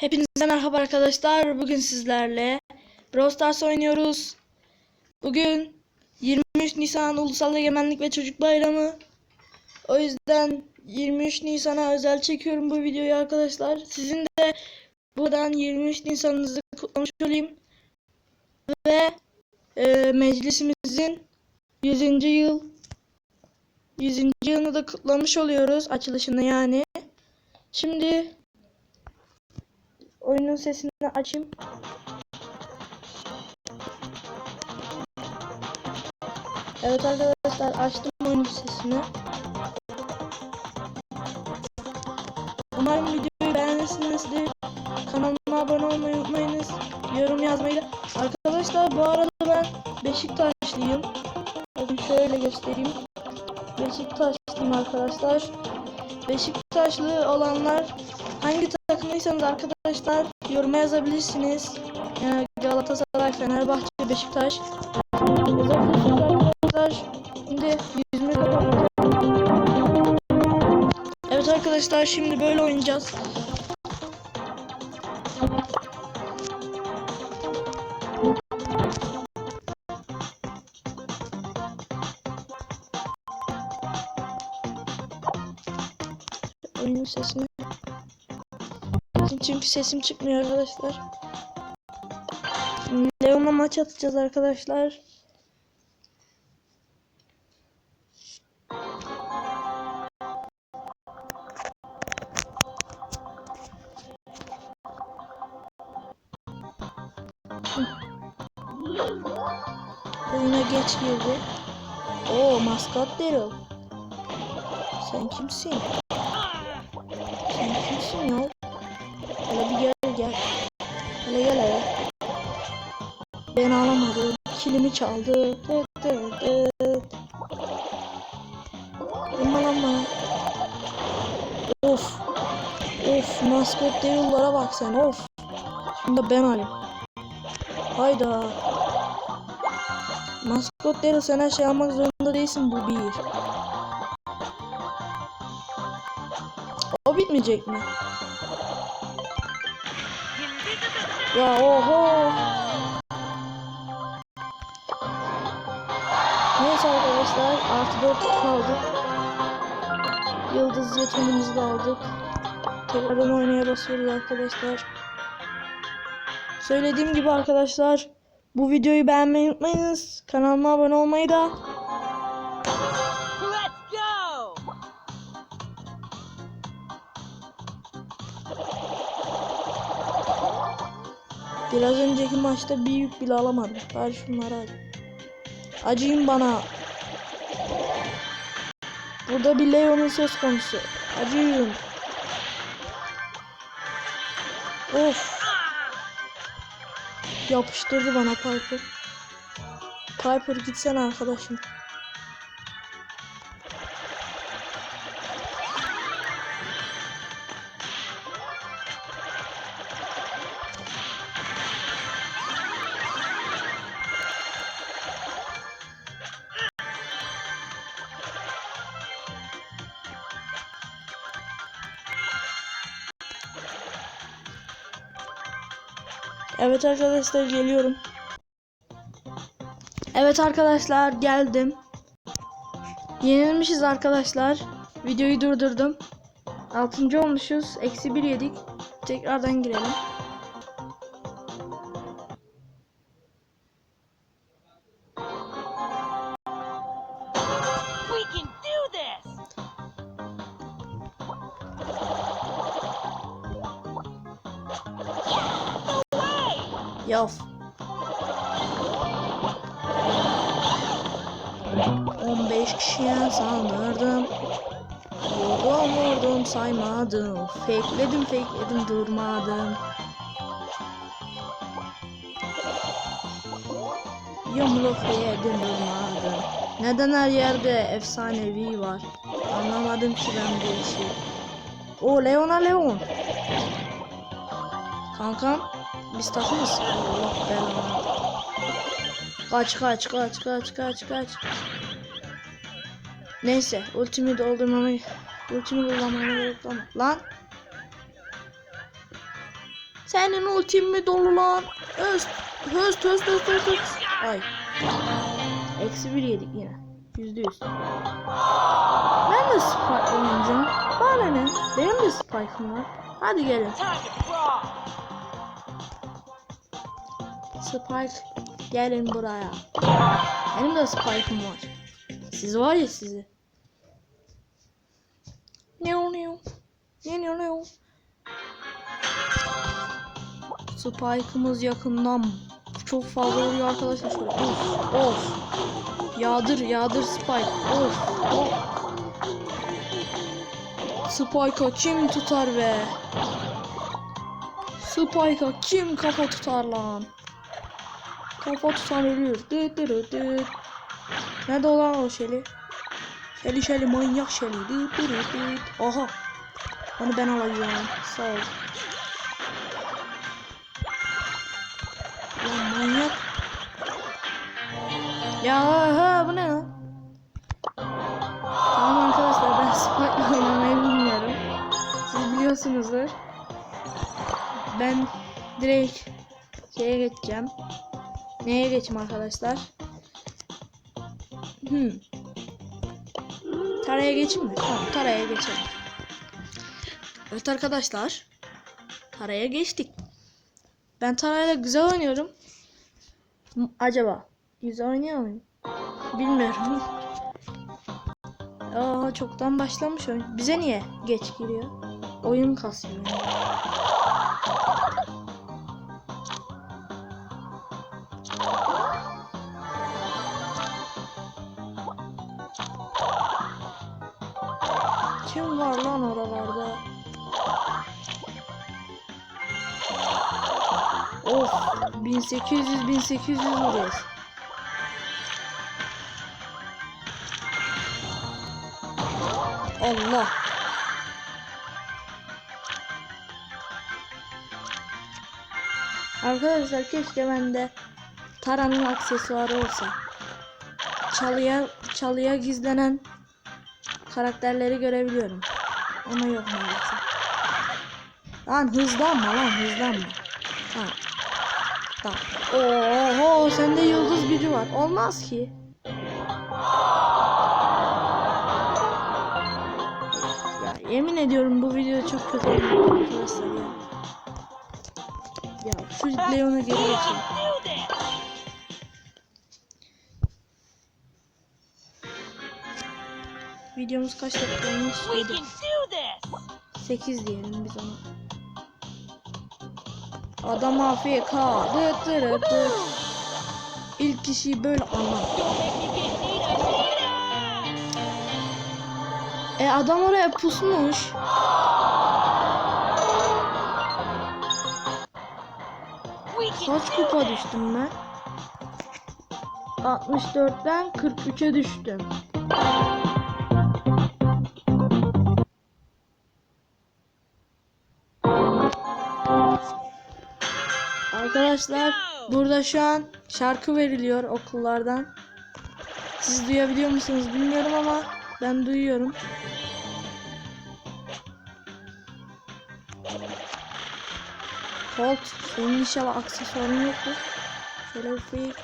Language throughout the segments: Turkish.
Hepinize merhaba arkadaşlar. Bugün sizlerle Brawl Stars oynuyoruz. Bugün 23 Nisan Ulusal Egemenlik ve Çocuk Bayramı. O yüzden 23 Nisan'a özel çekiyorum bu videoyu arkadaşlar. Sizin de buradan 23 Nisan'ınızı kutlamış olayım. Ve e, meclisimizin 100. yıl 100. yılını da kutlamış oluyoruz. Açılışını yani. Şimdi Oyunun sesini açayım. Evet arkadaşlar açtım oyunun sesini. Umarım videoyu beğenirsinizdir. Kanalıma abone olmayı unutmayınız. Yorum yazmayı da. Arkadaşlar bu arada ben Beşiktaşlıyım. Bakın şöyle göstereyim. Beşiktaşlıyım arkadaşlar. Beşiktaşlı olanlar hangi takımlıysanız arkadaşlar yoruma yazabilirsiniz. Yani Galatasaray, Fenerbahçe, Beşiktaş. Şimdi yüzümü. Evet arkadaşlar şimdi böyle oynayacağız. Oyunun sesini çünkü sesim çıkmıyor arkadaşlar. Leon'a maç atacağız arkadaşlar. Oyuna geç girdi. Oo maskat Daryl. Sen kimsin? Kilimi çaldı. Lan bana. Of. Of maskot Daryl'lara bak sen of. Şimdi de ben alayım. Hayda. Maskot Daryl sen her şey almak zorunda değilsin bu bir. O bitmeyecek mi? Ya oho. Neyse arkadaşlar artı 4 kaldık. Yıldız yeteneğimizi de aldık. Tekrardan oynaya basıyoruz arkadaşlar. Söylediğim gibi arkadaşlar bu videoyu beğenmeyi unutmayınız. Kanalıma abone olmayı da! Biraz önceki maçta bir yük bile alamadım. Bari şunları al. Acıyın bana. Burada bir Leon'un söz konusu. Acıyın. Of. Yapıştırdı bana Piper. Piper gitsene arkadaşım. Evet arkadaşlar geliyorum. Evet arkadaşlar geldim. Yenilmişiz arkadaşlar. Videoyu durdurdum. 6. olmuşuz. Eksi 1 yedik. Tekrardan girelim. 15 kişiye saldırdım. Vurdum vurdum saymadım. Fakeledim fakeledim durmadım. Yumruk yedim durmadım. Neden her yerde efsanevi var? Anlamadım ki ben bu işi. O Leon'a Leon. Kankam biz takımız. Allah belanı. Kaç kaç kaç kaç kaç kaç. Neyse ultimi doldurmamı ultimi kullanmama gerek kalmadı. Lan Senin ultin mi dolu lan? Höst, höst, höst, höst, höst, höst. Ay. Eksi bir yedik yine. Yüzde yüz. Ben de Spike oynayacağım. Bana ne? Benim de Spike'ım var. Hadi gelin. Spike gelin buraya. Benim de Spike'ım var. Siz var ya sizi. Ne ne ne ne ne Spike'ımız yakından çok fazla vuruyor arkadaşlar şöyle. Of of. Yağdır yağdır Spike. Of of. Spike'a kim tutar be? Spike'a kim kafa tutar lan? Kafa tutan ölüyor. Dıt dıt dıt. Nerede olan o Şeli? Şeli Şeli manyak Şeli. Dıt dıt dıt. Aha. Onu ben alacağım. Sağ ol. Ya manyak. Ya ha bu ne ya? Tamam arkadaşlar ben Spike'la oynamayı bilmiyorum. Siz biliyorsunuzdur. Ben direkt şeye geçeceğim. Neye geçeyim arkadaşlar? Hmm. Taraya geçeyim mi? Tamam taraya geçelim. Evet arkadaşlar. Taraya geçtik. Ben tarayla güzel oynuyorum. Acaba güzel oynuyor muyum? Bilmiyorum. Aa çoktan başlamış oyun. Bize niye geç giriyor? Oyun kasıyor. Kim var lan oralarda? Of 1800 1800 vuruyoruz. Allah. Arkadaşlar keşke bende Tara'nın aksesuarı olsa. Çalıya çalıya gizlenen karakterleri görebiliyorum. Ama yok maalesef. Lan hızlanma lan hızlanma. Tamam. Tamam. Oho sende yıldız gücü var. Olmaz ki. Ya yemin ediyorum bu video çok kötü arkadaşlar ya. Ya şu Leon'a geri geçelim. Videomuz kaç dakika olmuş? We Yedi. can do this. 8 diyelim biz ona. Adam AFK. Dıt dırıt dıt. İlk kişiyi böyle. Nita. E adam oraya pusmuş. Kaç kupa düştüm ben? 64'ten 43'e düştüm. Arkadaşlar burada şu an şarkı veriliyor okullardan. Siz duyabiliyor musunuz bilmiyorum ama ben duyuyorum. Colt senin inşallah aksesuarın yoktur. Şöyle bir Nita.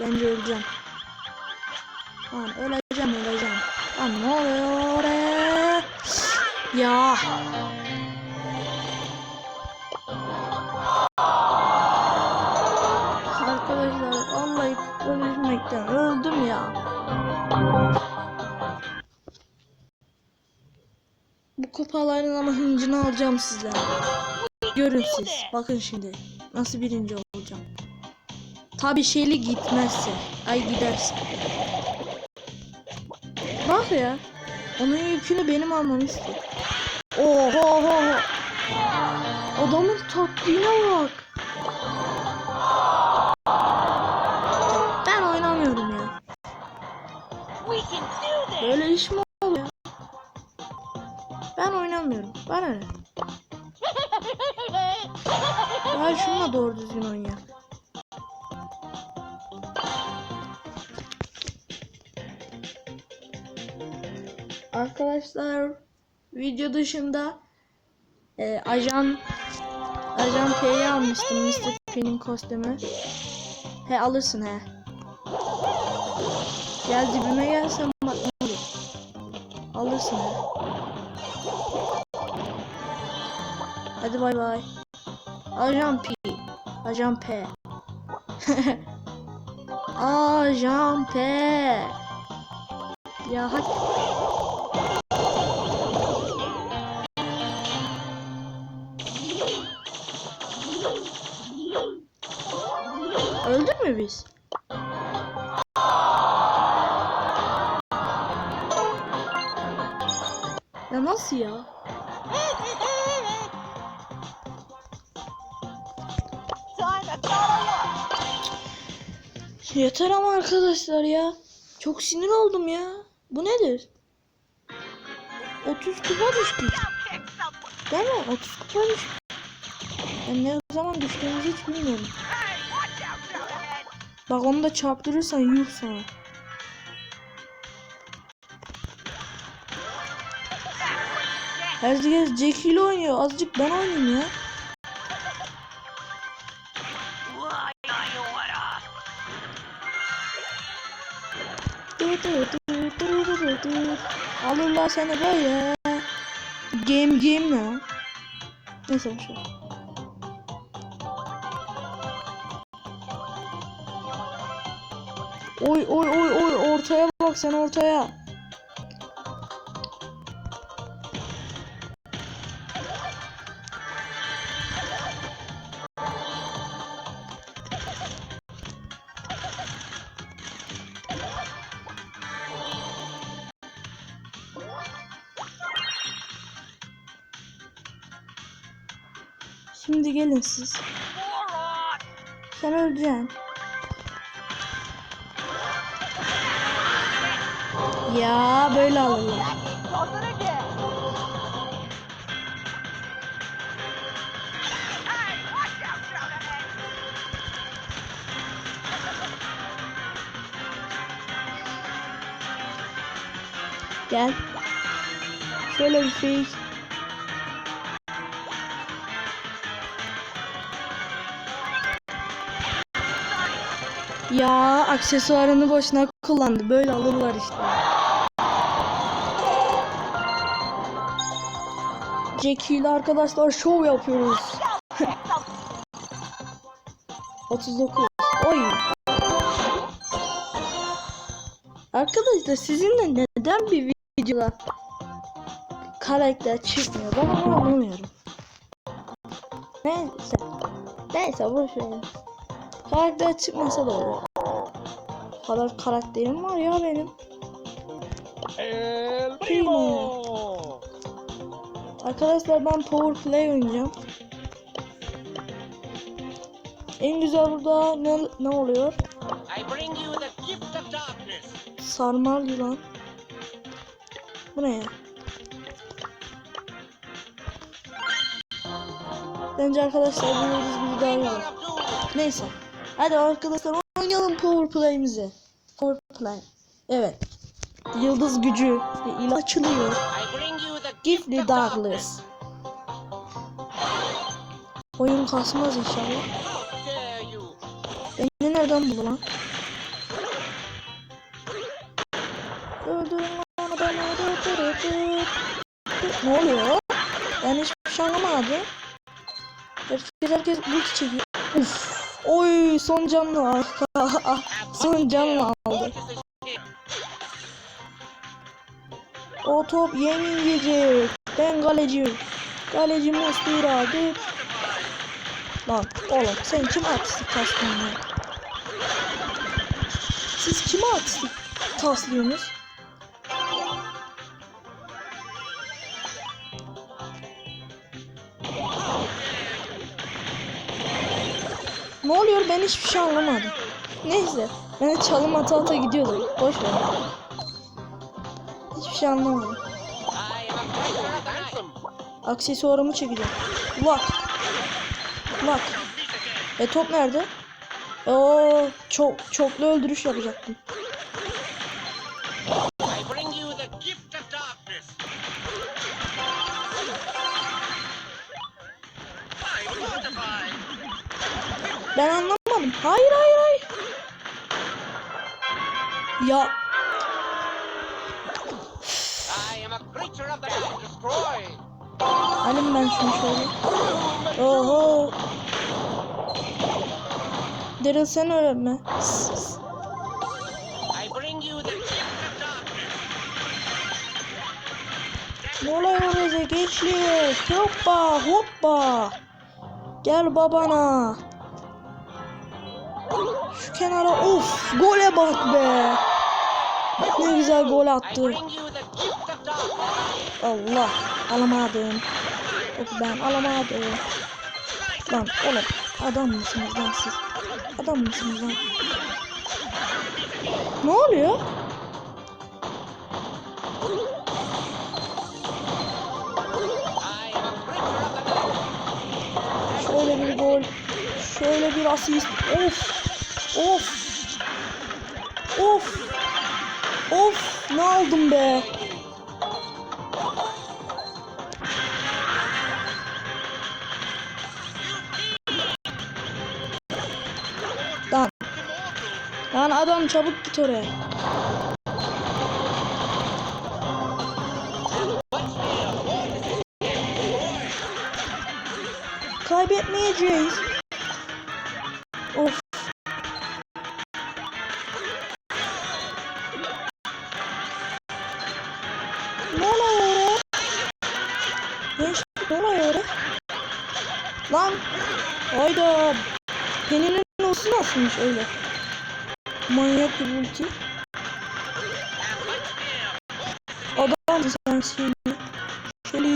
Bence öleceğim. Lan öleceğim öleceğim. Lan ne oluyor? Ya. Kupaların ama hıncını alacağım sizden. Görün siz. Bakın şimdi. Nasıl birinci olacağım. Tabi şeyli gitmezse. Ay giderse. Bak ya. Onun yükünü benim almam istiyor. Oho oho. oho. Adamın taktiğine bak. Ben oynamıyorum ya. Böyle iş mi oynamıyorum. Bana ne? Ya şununla doğru düzgün oynayak. Arkadaşlar video dışında Ee, ajan Ajan P'yi almıştım Mr. P'nin kostümü. He alırsın he. Gel dibime gelsen bak ne olur. Alırsın he. Hadi bay bay. Ajan P. Ajan P. Ajan P. Ya hadi. Öldük mü biz? Nasıl ya? Yeter ama arkadaşlar ya. Çok sinir oldum ya. Bu nedir? 30 kupa düştük. Değil mi? 30 kupa düştük. Ben ne zaman düştüğümüzü hiç bilmiyorum. Bak onu da çarptırırsan yuh sana. Herkes Jackie ile oynuyor. Azıcık ben oynayayım ya. Alırlar seni böyle. Game game ne? Neyse boş ver. Oy oy oy oy ortaya bak sen ortaya. Gelin siz. Sen öleceksin. Ya böyle alırlar. Gel. Şöyle bir şey. Ya aksesuarını boşuna kullandı. Böyle alırlar işte. Jackie ile arkadaşlar şov yapıyoruz. 39. Oy. Arkadaşlar sizinle neden bir videoda karakter çıkmıyor? Ben onu anlamıyorum. Neyse. Neyse boş verin. Karakter çıkmasa da olur. Bu kadar karakterim var ya benim. El Primo. Arkadaşlar ben Power Play oynayacağım. En güzel burada ne, ne oluyor? Sarmal yılan. Bu ne ya? Bence arkadaşlar bu yıldız bir daha. Neyse. Hadi arkadaşlar oynayalım Power Play'imizi. Power Play. Evet. Yıldız gücü ile açılıyor. I bring you the gift Gifty of darkness. Douglas. Oyun kasmaz inşallah. Beni nereden buldu lan? Ne oluyor? Ben hiçbir şey anlamadım. Herkes herkes bu çekiyor. Uf. Oy son canlı. son canlı aldı. O top yemin yiyecek. Ben kaleciyim. Kaleci Mustira git. Lan oğlum sen kime artistik taslıyorsun? Siz kime artistik taslıyorsunuz? Ne oluyor ben hiçbir şey anlamadım. Neyse ben de çalım ata ata gidiyordum. Boş ver. Hiçbir şey anlamadım. Aksesuarımı çekeceğim. Lock. Lock. E top nerede? Oo çok çoklu öldürüş yapacaktım. Ben anlamadım. Hayır hayır hayır. Ya. Alayım ben şunu şöyle. Oho. Daryl sen öğrenme. Mola yolumuza geçiyor. Hoppa hoppa. Gel babana. Kenara of gole bak be. Ne güzel gol attı. Allah alamadım. Yok ben alamadım. Lan oğlum adam mısınız lan siz? Adam mısınız lan? Ne oluyor? Şöyle bir gol. Şöyle bir asist. Of. Of. Of. Of. Ne aldım be? Lan. Lan adam çabuk git oraya. Kaybetmeyeceğiz. Hayda. Peninin olsun nasılmış öyle? Manyak bir ulti. Adam sen seni. Şöyle.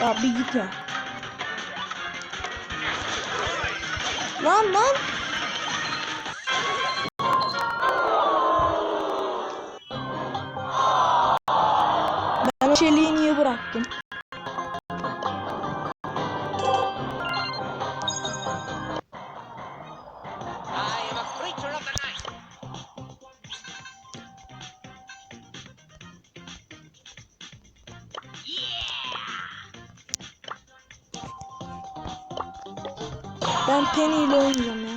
Ya bir git ya. Lan lan. Ben o Ben Penny ile oynayacağım ya.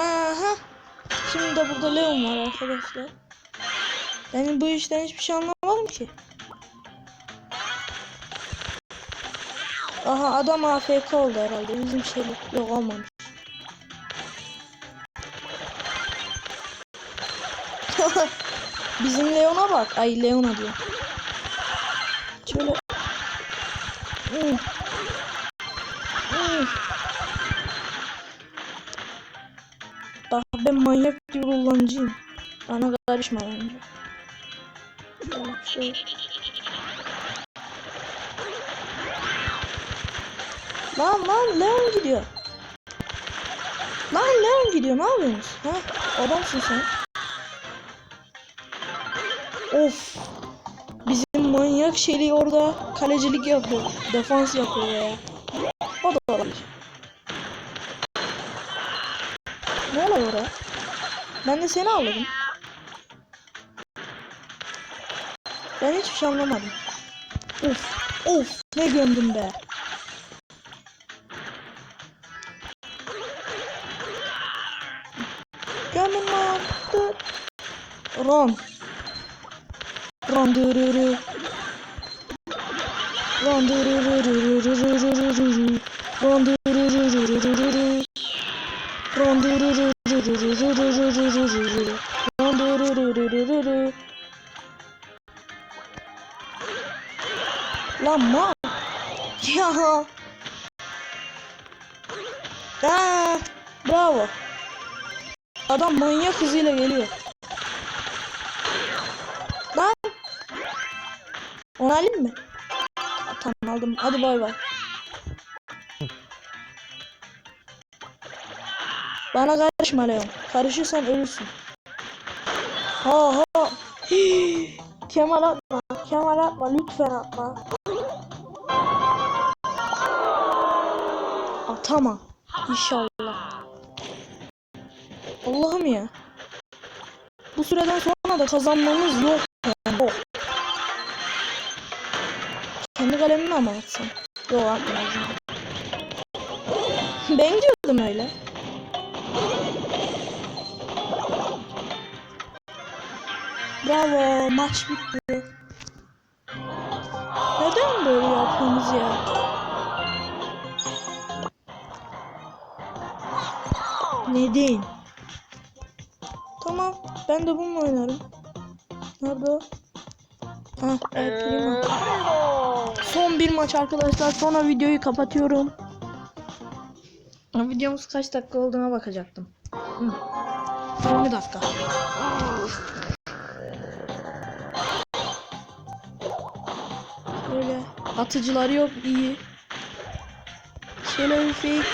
Aha. Şimdi de burada Leon var arkadaşlar. Ben bu işten hiçbir şey anlamadım ki. Aha adam AFK oldu herhalde. Bizim şeyle. Yok olmamış. Bizim Leon'a bak. Ay Leon'a diyor. Bak ben manyak bir kullanıcıyım. Bana karışma bence. Şöyle. Lan lan Leon gidiyor. Lan Leon gidiyor ne yapıyorsunuz? Ha? Adamsın sen. Of. Manyak şeyli orada kalecilik yapıyor. Defans yapıyor ya. O da olabilir. Ne oluyor oraya? Ben de seni alırım. Ben hiçbir şey anlamadım. Of. Of. Ne gömdüm be. Gömün lan. Ron. Ron dürürü. Lan ma. Ya. Ha, bravo. Adam manyak hızıyla geliyor. Lan. Onu alayım mı? Aldım. Hadi bay bay. Bana karışma Leon. Karışırsan ölürsün. Ha ha. Hii. Kemal atma. Kemal atma. Lütfen atma. Atama. İnşallah. Allah'ım ya. Bu süreden sonra da kazanmamız yok. Yani yok. Kendi kalemimi ama atsam. Yok atmayacağım. ben diyordum öyle. Bravo maç bitti. Neden böyle yapıyorsunuz ya? Neden? Tamam ben de bununla oynarım. Nerede o? Ha, evet, prima. Son bir maç arkadaşlar. Sonra videoyu kapatıyorum. Videomuz kaç dakika olduğuna bakacaktım. Hı. 20 dakika. Böyle atıcıları yok iyi. Şöyle bir fake.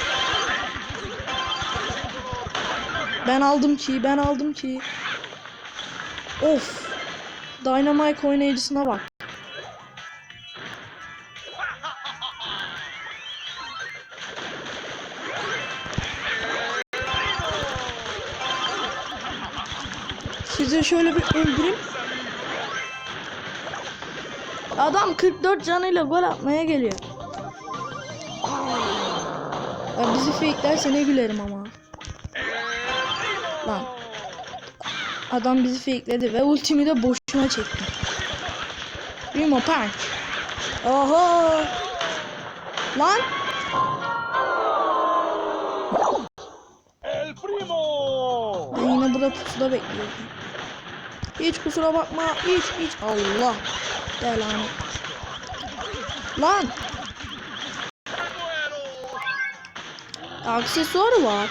Ben aldım ki, ben aldım ki. Of. Dynamite oynayıcısına bak. Size şöyle bir öldüreyim. Adam 44 canıyla gol atmaya geliyor. Ya bizi fake'lerse ne gülerim ama. Lan. Adam bizi fake'ledi ve ultimi de boşuna çekti. Primo punch. Oho. Lan. El primo! Ben yine burada pusuda bekliyorum. Hiç kusura bakma. Hiç hiç. Allah. Gel lan. Aksesuarı var.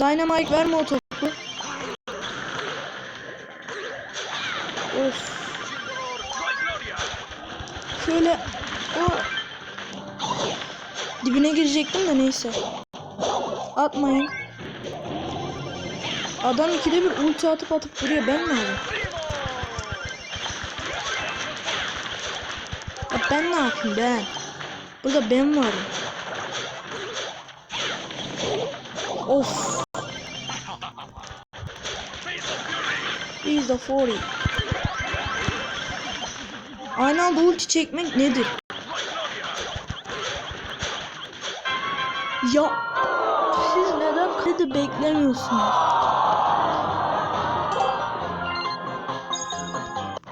Dynamite verme o topu. Şöyle o dibine girecektim de neyse. Atmayın. Adam ikide bir ulti atıp atıp duruyor. Ben mi alayım? Ben ne yapayım ben? Burada ben varım. Of. He's the 40. Aynı anda ulti çekmek nedir? Ya siz neden kredi beklemiyorsunuz?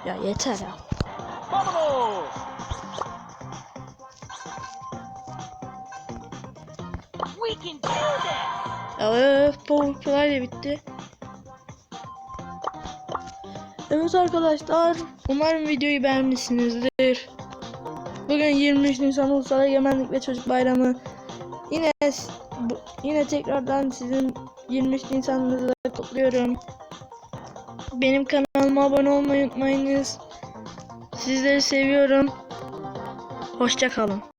Ya yeter ya. Evet, Play de bitti. Evet arkadaşlar, umarım videoyu beğenmişsinizdir. Bugün 23 Nisan Ulusal Egemenlik ve Çocuk Bayramı. Yine bu, yine tekrardan sizin 23 Nisan'ınızı kutluyorum. Benim kanalıma abone olmayı unutmayınız. Sizleri seviyorum. Hoşça kalın.